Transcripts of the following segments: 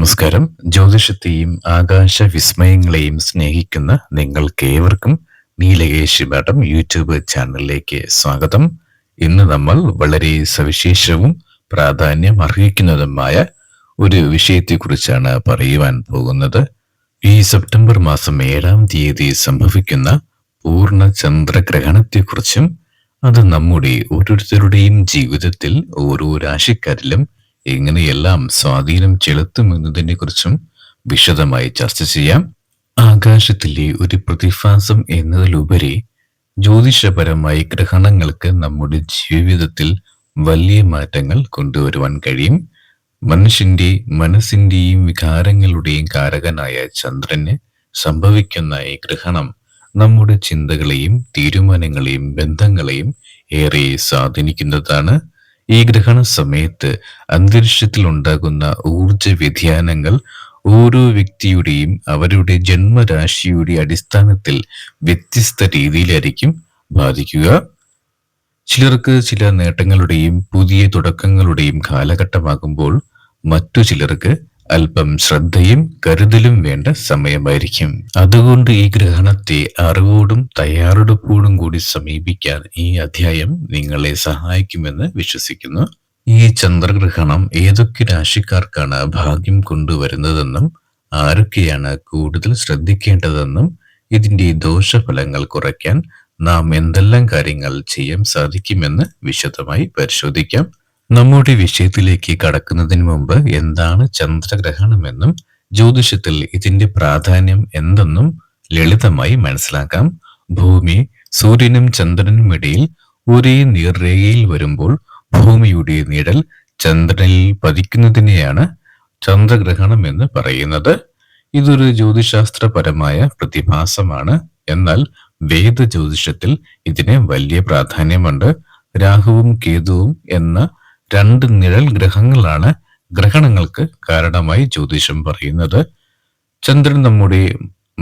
നമസ്കാരം. ജ്യോതിഷത്തെയും ആകാശ വിസ്മയങ്ങളെയും സ്നേഹിക്കുന്ന നിങ്ങൾക്കേവർക്കും നീലകേശി മാഡം യൂട്യൂബ് ചാനലിലേക്ക് സ്വാഗതം. ഇന്ന് നമ്മൾ വളരെ സവിശേഷവും പ്രാധാന്യം അർഹിക്കുന്നതുമായ ഒരു വിഷയത്തെക്കുറിച്ചാണ് പറയുവാൻ പോകുന്നത്. ഈ സെപ്റ്റംബർ മാസം ഏഴാം തീയതി സംഭവിക്കുന്ന പൂർണ ചന്ദ്രഗ്രഹണത്തെക്കുറിച്ചും അത് നമ്മുടെ ഓരോരുത്തരുടെയും ജീവിതത്തിൽ ഓരോ രാശിക്കാരിലും എങ്ങനെയെല്ലാം സ്വാധീനം ചെലുത്തുമെന്നതിനെ കുറിച്ചും വിശദമായി ചർച്ച ചെയ്യാം. ആകാശത്തിലെ ഒരു പ്രതിഭാസം എന്നതിലുപരി ജ്യോതിഷപരമായി ഗ്രഹണങ്ങൾക്ക് നമ്മുടെ ജീവിതത്തിൽ വലിയ മാറ്റങ്ങൾ കൊണ്ടുവരുവാൻ കഴിയും. മനുഷ്യന്റെ മനസ്സിന്റെയും വികാരങ്ങളുടെയും കാരകനായ ചന്ദ്രന് സംഭവിക്കുന്ന ഈ ഗ്രഹണം നമ്മുടെ ചിന്തകളെയും തീരുമാനങ്ങളെയും ബന്ധങ്ങളെയും ഏറെ സ്വാധീനിക്കുന്നതാണ്. ഈ ഗ്രഹണ സമയത്ത് അന്തരീക്ഷത്തിൽ ഉണ്ടാകുന്ന ഊർജ വ്യതിയാനങ്ങൾ ഓരോ വ്യക്തിയുടെയും അവരുടെ ജന്മരാശിയുടെ അടിസ്ഥാനത്തിൽ വ്യത്യസ്ത രീതിയിലായിരിക്കും ബാധിക്കുക. ചിലർക്ക് ചില നേട്ടങ്ങളുടെയും പുതിയ തുടക്കങ്ങളുടെയും കാലഘട്ടമാകുമ്പോൾ മറ്റു ചിലർക്ക് അല്പം ശ്രദ്ധയും കരുതലും വേണ്ട സമയമായിരിക്കും. അതുകൊണ്ട് ഈ ഗ്രഹണത്തെ അറിവോടും തയ്യാറെടുപ്പോടും കൂടി സമീപിക്കാൻ ഈ അധ്യായം നിങ്ങളെ സഹായിക്കുമെന്ന് വിശ്വസിക്കുന്നു. ഈ ചന്ദ്രഗ്രഹണം ഏതൊക്കെ രാശിക്കാർക്കാണ് ഭാഗ്യം കൊണ്ടുവരുന്നതെന്നും ആരൊക്കെയാണ് കൂടുതൽ ശ്രദ്ധിക്കേണ്ടതെന്നും ഇതിന്റെ ദോഷഫലങ്ങൾ കുറയ്ക്കാൻ നാം എന്തെല്ലാം കാര്യങ്ങൾ ചെയ്യാൻ സാധിക്കുമെന്ന് വിശദമായി പരിശോധിക്കാം. നമ്മുടെ വിഷയത്തിലേക്ക് കടക്കുന്നതിന് മുമ്പ് എന്താണ് ചന്ദ്രഗ്രഹണമെന്നും ജ്യോതിഷത്തിൽ ഇതിന്റെ പ്രാധാന്യം എന്തെന്നും ലളിതമായി മനസ്സിലാക്കാം. ഭൂമി സൂര്യനും ചന്ദ്രനും ഇടയിൽ ഒരേ നീർരേഖയിൽ വരുമ്പോൾ ഭൂമിയുടെ നിഴൽ ചന്ദ്രനിൽ പതിക്കുന്നതിനെയാണ് ചന്ദ്രഗ്രഹണം എന്ന് പറയുന്നത്. ഇതൊരു ജ്യോതിശാസ്ത്രപരമായ പ്രതിഭാസമാണ്. എന്നാൽ വേദ ജ്യോതിഷത്തിൽ ഇതിന് വലിയ പ്രാധാന്യമുണ്ട്. രാഹുവും കേതുവും എന്ന രണ്ട് നിഴൽ ഗ്രഹങ്ങളാണ് ഗ്രഹണങ്ങൾക്ക് കാരണമായി ജ്യോതിഷം പറയുന്നത്. ചന്ദ്രൻ നമ്മുടെ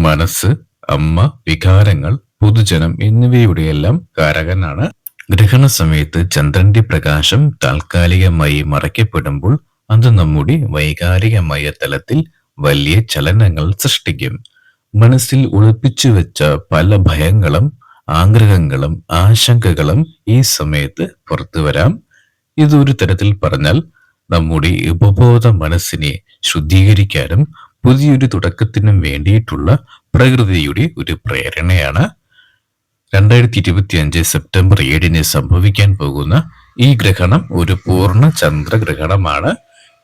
മനസ്സ് അമ്മ വികാരങ്ങൾ പൊതുജനം എന്നിവയുടെയെല്ലാം കാരകനാണ്. ഗ്രഹണ സമയത്ത് ചന്ദ്രന്റെ പ്രകാശം താൽക്കാലികമായി മറയ്ക്കപ്പെടുമ്പോൾ അത് നമ്മുടെ വൈകാരികമായ തലത്തിൽ വലിയ ചലനങ്ങൾ സൃഷ്ടിക്കും. മനസ്സിൽ ഒളിപ്പിച്ചു വെച്ച പല ഭയങ്ങളും ആഗ്രഹങ്ങളും ആശങ്കകളും ഈ സമയത്ത് പുറത്തു വരാം ഇതൊരു തരത്തിൽ പറഞ്ഞാൽ നമ്മുടെ ഉപബോധ മനസ്സിനെ ശുദ്ധീകരിക്കാനും പുതിയൊരു തുടക്കത്തിനും വേണ്ടിയിട്ടുള്ള പ്രകൃതിയുടെ ഒരു പ്രേരണയാണ്. രണ്ടായിരത്തി ഇരുപത്തി അഞ്ച് സെപ്റ്റംബർ ഏഴിന് സംഭവിക്കാൻ പോകുന്ന ഈ ഗ്രഹണം ഒരു പൂർണ ചന്ദ്രഗ്രഹണമാണ്.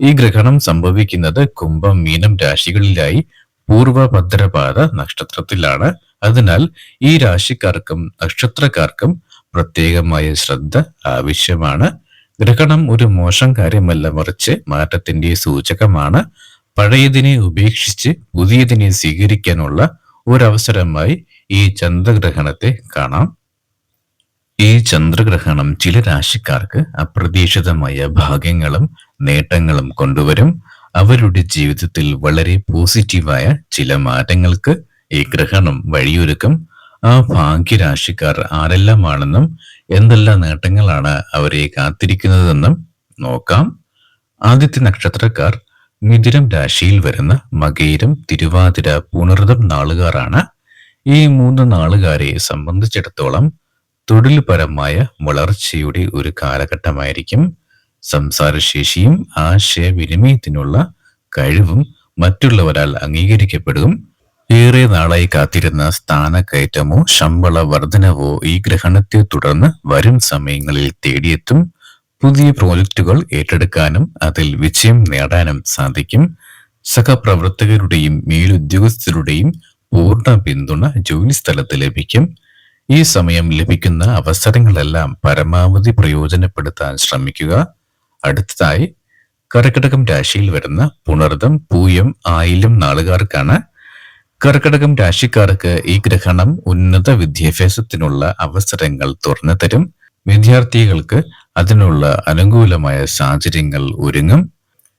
ഈ ഗ്രഹണം സംഭവിക്കുന്നത് കുംഭം മീനം രാശികളിലായി പൂർവ ഭദ്രപാത നക്ഷത്രത്തിലാണ്. അതിനാൽ ഈ രാശിക്കാർക്കും നക്ഷത്രക്കാർക്കും പ്രത്യേകമായ ശ്രദ്ധ ആവശ്യമാണ്. ഗ്രഹണം ഒരു മോശം കാര്യമല്ല മറിച്ച് മാറ്റത്തിന്റെ സൂചകമാണ്. പഴയതിനെ ഉപേക്ഷിച്ച് പുതിയതിനെ സ്വീകരിക്കാനുള്ള ഒരവസരമായി ഈ ചന്ദ്രഗ്രഹണത്തെ കാണാം. ഈ ചന്ദ്രഗ്രഹണം ചില രാശിക്കാർക്ക് അപ്രതീക്ഷിതമായ ഭാഗ്യങ്ങളും നേട്ടങ്ങളും കൊണ്ടുവരും. അവരുടെ ജീവിതത്തിൽ വളരെ പോസിറ്റീവായ ചില മാറ്റങ്ങൾക്ക് ഈ ഗ്രഹണം വഴിയൊരുക്കും. ആ ഭാഗ്യരാശിക്കാർ ആരെല്ലാമാണെന്നും എന്തെല്ലാം നേട്ടങ്ങളാണ് അവരെ കാത്തിരിക്കുന്നതെന്നും നോക്കാം. ആദ്യത്തെ നക്ഷത്രക്കാർ മിഥുനം രാശിയിൽ വരുന്ന മകയിരം തിരുവാതിര പുണർതം നാളുകാരാണ്. ഈ മൂന്ന് നാളുകാരെ സംബന്ധിച്ചിടത്തോളം തൊഴിൽപരമായ വളർച്ചയുടെ ഒരു കാലഘട്ടമായിരിക്കും. സംസാരശേഷിയും ആശയവിനിമയത്തിനുള്ള കഴിവും മറ്റുള്ളവരാൽ അംഗീകരിക്കപ്പെടും. ഏറെ നാളായി കാത്തിരുന്ന സ്ഥാനക്കയറ്റമോ ശമ്പള വർധനവോ ഈ ഗ്രഹണത്തെ തുടർന്ന് വരും സമയങ്ങളിൽ തേടിയെത്തും. പുതിയ പ്രോജക്റ്റുകൾ ഏറ്റെടുക്കാനും അതിൽ വിജയം നേടാനും സാധിക്കും. സഹപ്രവർത്തകരുടെയും മേലുദ്യോഗസ്ഥരുടെയും പൂർണ പിന്തുണ ജോലിസ്ഥലത്ത് ലഭിക്കും. ഈ സമയം ലഭിക്കുന്ന അവസരങ്ങളെല്ലാം പരമാവധി പ്രയോജനപ്പെടുത്താൻ ശ്രമിക്കുക. അടുത്തതായി കർക്കിടകം രാശിയിൽ വരുന്ന പുണർദം പൂയം ആയിലും നാളുകാർക്കാണ് കർക്കിടകം രാശിക്കാർക്ക് ഈ ഗ്രഹണം ഉന്നത വിദ്യാഭ്യാസത്തിനുള്ള അവസരങ്ങൾ തുറന്നു തരും. വിദ്യാർത്ഥികൾക്ക് അതിനുള്ള അനുകൂലമായ സാഹചര്യങ്ങൾ ഒരുങ്ങും.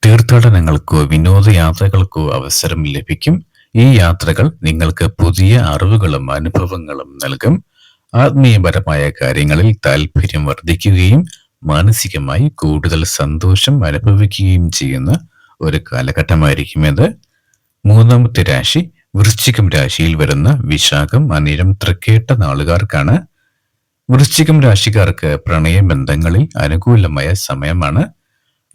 തീർത്ഥാടനങ്ങൾക്കോ വിനോദയാത്രകൾക്കോ അവസരം ലഭിക്കും. ഈ യാത്രകൾ നിങ്ങൾക്ക് പുതിയ അറിവുകളും അനുഭവങ്ങളും നൽകും. ആത്മീയപരമായ കാര്യങ്ങളിൽ താല്പര്യം വർദ്ധിക്കുകയും മാനസികമായി കൂടുതൽ സന്തോഷം അനുഭവിക്കുകയും ചെയ്യുന്ന ഒരു കാലഘട്ടമായിരിക്കും ഇത്. മൂന്നാമത്തെ രാശി വൃശ്ചികം രാശിയിൽ വരുന്ന വിശാഖം അനിരം തൃക്കേട്ട നാളുകാർക്കാണ്. വൃശ്ചികം രാശിക്കാർക്ക് പ്രണയ ബന്ധങ്ങളിൽ അനുകൂലമായ സമയമാണ്.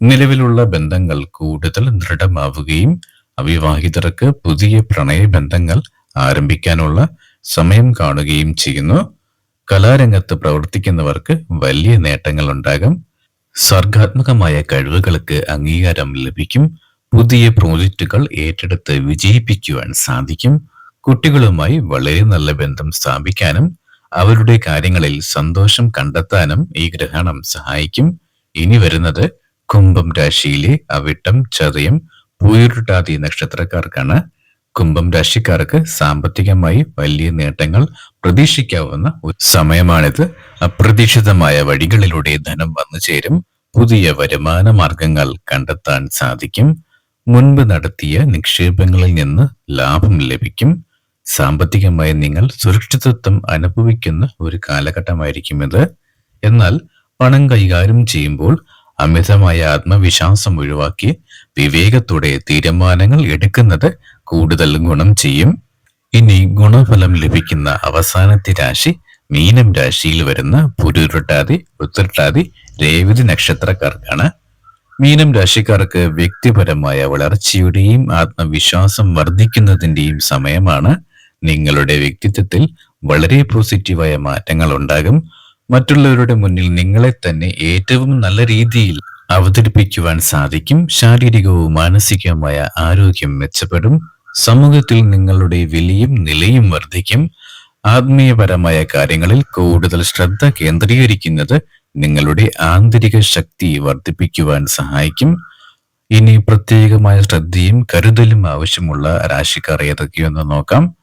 നിലവിലുള്ള ബന്ധങ്ങൾ കൂടുതൽ ദൃഢമാവുകയും അവിവാഹിതർക്ക് പുതിയ പ്രണയ ബന്ധങ്ങൾ ആരംഭിക്കാനുള്ള സമയം കാണുകയും ചെയ്യുന്നു. കലാരംഗത്ത് പ്രവർത്തിക്കുന്നവർക്ക് വലിയ നേട്ടങ്ങൾ ഉണ്ടാകും സർഗാത്മകമായ കഴിവുകൾക്ക് അംഗീകാരം ലഭിക്കും. പുതിയ പ്രോജക്റ്റുകൾ ഏറ്റെടുത്ത് വിജയിപ്പിക്കുവാൻ സാധിക്കും. കുട്ടികളുമായി വളരെ നല്ല ബന്ധം സ്ഥാപിക്കാനും അവരുടെ കാര്യങ്ങളിൽ സന്തോഷം കണ്ടെത്താനും ഈ ഗ്രഹണം സഹായിക്കും. ഇനി വരുന്നത് കുംഭം രാശിയിലെ അവിട്ടം ചതയം പൂയുരുട്ടാതി നക്ഷത്രക്കാർക്കാണ്. കുംഭം രാശിക്കാർക്ക് സാമ്പത്തികമായി വലിയ നേട്ടങ്ങൾ പ്രതീക്ഷിക്കാവുന്ന ഒരു സമയമാണിത്. അപ്രതീക്ഷിതമായ വഴികളിലൂടെ ധനം വന്നു ചേരും പുതിയ വരുമാന മാർഗങ്ങൾ കണ്ടെത്താൻ സാധിക്കും. മുൻപ് നടത്തിയ നിക്ഷേപങ്ങളിൽ നിന്ന് ലാഭം ലഭിക്കും. സാമ്പത്തികമായി നിങ്ങൾ സുരക്ഷിതത്വം അനുഭവിക്കുന്ന ഒരു കാലഘട്ടമായിരിക്കും ഇത്. എന്നാൽ പണം കൈകാര്യം ചെയ്യുമ്പോൾ അമിതമായ ആത്മവിശ്വാസം ഒഴിവാക്കി വിവേകത്തോടെ തീരുമാനങ്ങൾ എടുക്കുന്നത് കൂടുതൽ ഗുണം ചെയ്യും. ഇനി ഗുണഫലം ലഭിക്കുന്ന അവസാനത്തെ രാശി മീനം രാശിയിൽ വരുന്ന പുരുരുട്ടാതി ഉത്തരട്ടാതി രേവതി നക്ഷത്രക്കാർക്കാണ്. മീനം രാശിക്കാർക്ക് വ്യക്തിപരമായ വളർച്ചയുടെയും ആത്മവിശ്വാസം വർദ്ധിക്കുന്നതിന്റെയും സമയമാണ്. നിങ്ങളുടെ വ്യക്തിത്വത്തിൽ വളരെ പോസിറ്റീവായ മാറ്റങ്ങൾ ഉണ്ടാകും മറ്റുള്ളവരുടെ മുന്നിൽ നിങ്ങളെ തന്നെ ഏറ്റവും നല്ല രീതിയിൽ അവതരിപ്പിക്കുവാൻ സാധിക്കും. ശാരീരികവും മാനസികവുമായ ആരോഗ്യം മെച്ചപ്പെടും. സമൂഹത്തിൽ നിങ്ങളുടെ വിലയും നിലയും വർദ്ധിക്കും. ആത്മീയപരമായ കാര്യങ്ങളിൽ കൂടുതൽ ശ്രദ്ധ കേന്ദ്രീകരിക്കുന്നത് നിങ്ങളുടെ ആന്തരിക ശക്തി വർദ്ധിപ്പിക്കുവാൻ സഹായിക്കും. ഇനി പ്രത്യേകമായ ശ്രദ്ധയും കരുതലും ആവശ്യമുള്ള രാശിക്കാർ ഏതൊക്കെയെന്ന് നോക്കാം.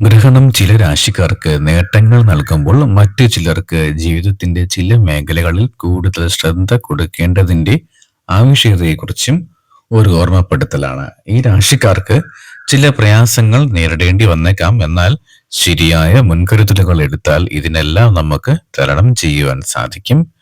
ഗ്രഹണം ചില രാശിക്കാർക്ക് നേട്ടങ്ങൾ നൽകുമ്പോൾ മറ്റു ചിലർക്ക് ജീവിതത്തിന്റെ ചില മേഖലകളിൽ കൂടുതൽ ശ്രദ്ധ കൊടുക്കേണ്ടതിന്റെ ആവശ്യകതയെക്കുറിച്ചും ഒരു ഓർമ്മപ്പെടുത്തലാണ്. ഈ രാശിക്കാർക്ക് ചില പ്രയാസങ്ങൾ നേരിടേണ്ടി വന്നേക്കാം. എന്നാൽ ശരിയായ മുൻകരുതലുകൾ എടുത്താൽ ഇതിനെല്ലാം നമുക്ക് തരണം ചെയ്യുവാൻ സാധിക്കും.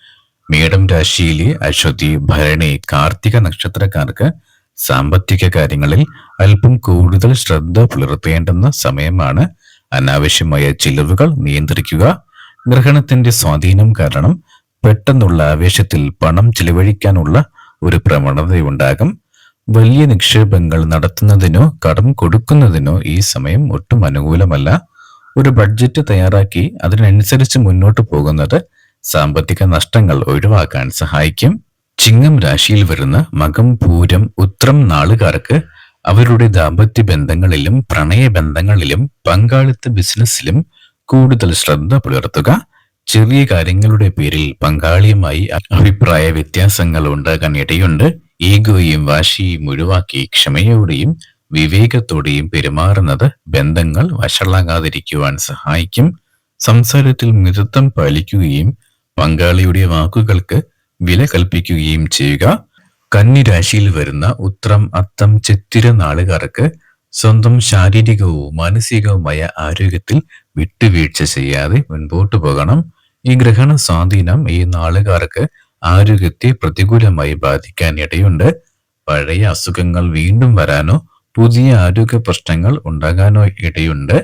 മേടം രാശിയിലെ അശ്വതി ഭരണി കാർത്തിക നക്ഷത്രക്കാർക്ക് സാമ്പത്തിക കാര്യങ്ങളിൽ അല്പം കൂടുതൽ ശ്രദ്ധ പുലർത്തേണ്ടുന്ന സമയമാണ്. അനാവശ്യമായ ചിലവുകൾ നിയന്ത്രിക്കുക. ഗ്രഹണത്തിന്റെ സ്വാധീനം കാരണം പെട്ടെന്നുള്ള ആവേശത്തിൽ പണം ചിലവഴിക്കാനുള്ള ഒരു പ്രവണതയുണ്ടാകും. വലിയ നിക്ഷേപങ്ങൾ നടത്തുന്നതിനോ കടം കൊടുക്കുന്നതിനോ ഈ സമയം ഒട്ടും അനുകൂലമല്ല. ഒരു ബഡ്ജറ്റ് തയ്യാറാക്കി അതിനനുസരിച്ച് മുന്നോട്ട് പോകുന്നത് സാമ്പത്തിക നഷ്ടങ്ങൾ ഒഴിവാക്കാൻ സഹായിക്കും. ചിങ്ങം രാശിയിൽ വരുന്ന മകം പൂരം ഉത്രം നാളുകാർക്ക് അവരുടെ ദാമ്പത്യ ബന്ധങ്ങളിലും പ്രണയ ബന്ധങ്ങളിലും പങ്കാളിത്ത ബിസിനസ്സിലും കൂടുതൽ ശ്രദ്ധ പുലർത്തുക. ചെറിയ കാര്യങ്ങളുടെ പേരിൽ പങ്കാളിയുമായി അഭിപ്രായ വ്യത്യാസങ്ങൾ ഉണ്ടാകാൻ ഇടയുണ്ട്. ഈഗോയും വാശിയും ഒഴിവാക്കി ക്ഷമയോടെയും വിവേകത്തോടെയും പെരുമാറുന്നത് ബന്ധങ്ങൾ വഷളാകാതിരിക്കുവാൻ സഹായിക്കും. സംസാരത്തിൽ മിതത്വം പാലിക്കുകയും പങ്കാളിയുടെ വാക്കുകൾക്ക് വില കൽപ്പിക്കുകയും ചെയ്യുക. കന്നിരാശിയിൽ വരുന്ന ഉത്രം അത്തം ചിത്തിര നാളുകാർക്ക് സ്വന്തം ശാരീരികവും മാനസികവുമായ ആരോഗ്യത്തിൽ വിട്ടുവീഴ്ച ചെയ്യാതെ മുൻപോട്ട് പോകണം. ഈ ഗ്രഹണ സ്വാധീനം ഈ നാളുകാർക്ക് ആരോഗ്യത്തെ പ്രതികൂലമായി ബാധിക്കാൻ ഇടയുണ്ട്. പഴയ അസുഖങ്ങൾ വീണ്ടും വരാനോ പുതിയ ആരോഗ്യ പ്രശ്നങ്ങൾ ഉണ്ടാകാനോ ഇടയുണ്ട്.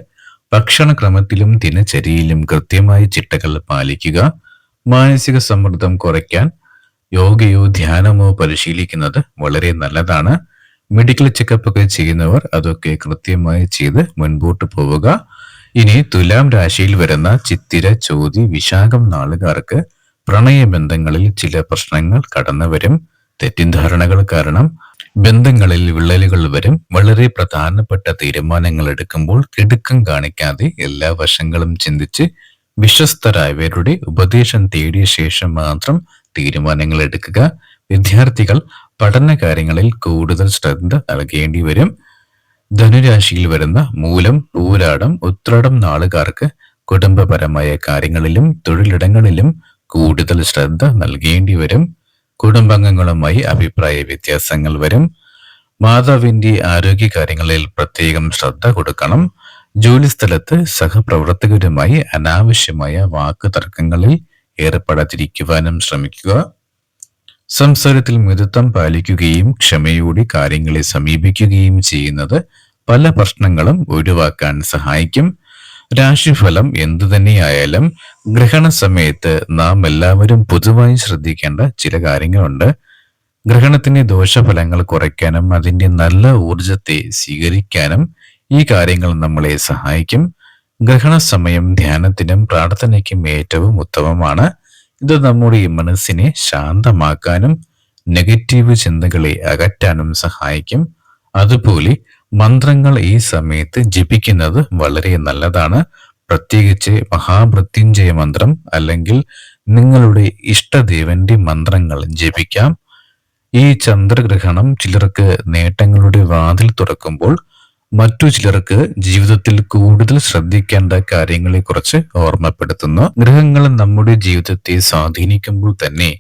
ഭക്ഷണക്രമത്തിലും ദിനചര്യയിലും കൃത്യമായി ചിട്ടകൾ പാലിക്കുക മാനസിക സമ്മർദ്ദം കുറയ്ക്കാൻ യോഗയോ ധ്യാനമോ പരിശീലിക്കുന്നത് വളരെ നല്ലതാണ്. മെഡിക്കൽ ചെക്കപ്പ് ഒക്കെ ചെയ്യുന്നവർ അതൊക്കെ കൃത്യമായി ചെയ്ത് മുൻപോട്ട് പോവുക. ഇനി തുലാം രാശിയിൽ വരുന്ന ചിത്തിര ചോതി വിശാഖം നാളുകാർക്ക് പ്രണയബന്ധങ്ങളിൽ ചില പ്രശ്നങ്ങൾ കടന്നു വരും തെറ്റിദ്ധാരണകൾ കാരണം ബന്ധങ്ങളിൽ വിള്ളലുകൾ വരും. വളരെ പ്രധാനപ്പെട്ട തീരുമാനങ്ങൾ എടുക്കുമ്പോൾ കിടുക്കം കാണിക്കാതെ എല്ലാ വശങ്ങളും ചിന്തിച്ച് വിശ്വസ്തരായവരുടെ ഉപദേശം തേടിയ ശേഷം മാത്രം തീരുമാനങ്ങൾ എടുക്കുക. വിദ്യാർത്ഥികൾ പഠന കാര്യങ്ങളിൽ കൂടുതൽ ശ്രദ്ധ നൽകേണ്ടി വരും. ധനുരാശിയിൽ വരുന്ന മൂലം പൂരാടം ഉത്രാടം നാളുകാർക്ക് കുടുംബപരമായ കാര്യങ്ങളിലും തൊഴിലിടങ്ങളിലും കൂടുതൽ ശ്രദ്ധ നൽകേണ്ടി വരും. കുടുംബാംഗങ്ങളുമായി അഭിപ്രായ വ്യത്യാസങ്ങൾ വരും. മാതാവിന്റെ ആരോഗ്യ കാര്യങ്ങളിൽ പ്രത്യേകം ശ്രദ്ധ കൊടുക്കണം. ജോലിസ്ഥലത്ത് സഹപ്രവർത്തകരുമായി അനാവശ്യമായ വാക്ക് തർക്കങ്ങളിൽ ഏർപ്പെടാതിരിക്കുവാനും ശ്രമിക്കുക. സംസാരത്തിൽ മിതത്വം പാലിക്കുകയും ക്ഷമയോടെ കാര്യങ്ങളെ സമീപിക്കുകയും ചെയ്യുന്നത് പല പ്രശ്നങ്ങളും ഒഴിവാക്കാൻ സഹായിക്കും. രാശിഫലം എന്തു തന്നെയായാലും ഗ്രഹണ സമയത്ത് നാം എല്ലാവരും പൊതുവായി ശ്രദ്ധിക്കേണ്ട ചില കാര്യങ്ങളുണ്ട്. ഗ്രഹണത്തിന്റെ ദോഷഫലങ്ങൾ കുറയ്ക്കാനും അതിന്റെ നല്ല ഊർജത്തെ സ്വീകരിക്കാനും ഈ കാര്യങ്ങൾ നമ്മളെ സഹായിക്കും. ഗ്രഹണ സമയം ധ്യാനത്തിനും പ്രാർത്ഥനയ്ക്കും ഏറ്റവും ഉത്തമമാണ്. ഇത് നമ്മുടെ മനസ്സിനെ ശാന്തമാക്കാനും നെഗറ്റീവ് ചിന്തകളെ അകറ്റാനും സഹായിക്കും. അതുപോലെ മന്ത്രങ്ങൾ ഈ സമയത്ത് ജപിക്കുന്നത് വളരെ നല്ലതാണ്. പ്രത്യേകിച്ച് മഹാമൃത്യുഞ്ജയ മന്ത്രം അല്ലെങ്കിൽ നിങ്ങളുടെ ഇഷ്ടദേവന്റെ മന്ത്രങ്ങൾ ജപിക്കാം. ഈ ചന്ദ്രഗ്രഹണം ചിലർക്ക് നേട്ടങ്ങളുടെ വാതിൽ തുറക്കുമ്പോൾ മറ്റു ചിലർക്ക് ജീവിതത്തിൽ കൂടുതൽ ശ്രദ്ധിക്കേണ്ട കാര്യങ്ങളെക്കുറിച്ച് ഓർമ്മപ്പെടുത്തുന്നു. ഗ്രഹങ്ങൾ നമ്മുടെ ജീവിതത്തെ സ്വാധീനിക്കുമ്പോൾ തന്നെ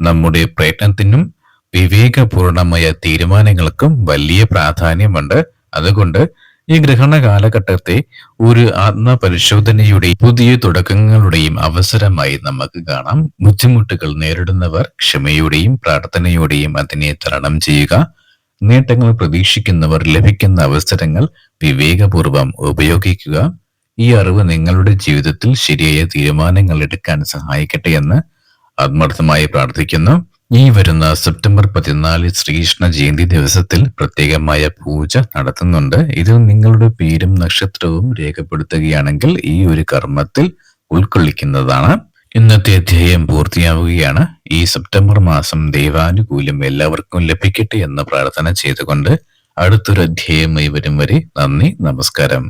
നമ്മുടെ പ്രയത്നത്തിനും വിവേകപൂർണമായ തീരുമാനങ്ങൾക്കും വലിയ പ്രാധാന്യമുണ്ട്. അതുകൊണ്ട് ഈ ഗ്രഹണ കാലഘട്ടത്തെ ഒരു ആത്മപരിശോധനയുടെ പുതിയ തുടക്കങ്ങളുടെയും അവസരമായി നമുക്ക് കാണാം. ബുദ്ധിമുട്ടുകൾ നേരിടുന്നവർ ക്ഷമയോടെയും പ്രാർത്ഥനയോടെയും അതിനെ തരണം ചെയ്യുക. നേട്ടങ്ങൾ പ്രതീക്ഷിക്കുന്നവർ ലഭിക്കുന്ന അവസരങ്ങൾ വിവേകപൂർവം ഉപയോഗിക്കുക. ഈ അറിവ് നിങ്ങളുടെ ജീവിതത്തിൽ ശരിയായ തീരുമാനങ്ങൾ എടുക്കാൻ സഹായിക്കട്ടെ എന്ന് ആത്മാർത്ഥമായി പ്രാർത്ഥിക്കുന്നു. ഈ വരുന്ന സെപ്റ്റംബർ പതിനാല് ശ്രീകൃഷ്ണ ജയന്തി ദിവസത്തിൽ പ്രത്യേകമായ പൂജ നടത്തുന്നുണ്ട്. ഇതിൽ നിങ്ങളുടെ പേരും നക്ഷത്രവും രേഖപ്പെടുത്തുകയാണെങ്കിൽ ഈ ഒരു കർമ്മത്തിൽ ഉൾക്കൊള്ളിക്കുന്നതാണ്. ഇന്നത്തെ അധ്യായം പൂർത്തിയാവുകയാണ്. ഈ സെപ്റ്റംബർ മാസം ദൈവാനുകൂല്യം എല്ലാവർക്കും ലഭിക്കട്ടെ എന്ന് പ്രാർത്ഥന ചെയ്തുകൊണ്ട് അടുത്തൊരു അധ്യായമായി വരും വരെ നന്ദി നമസ്കാരം.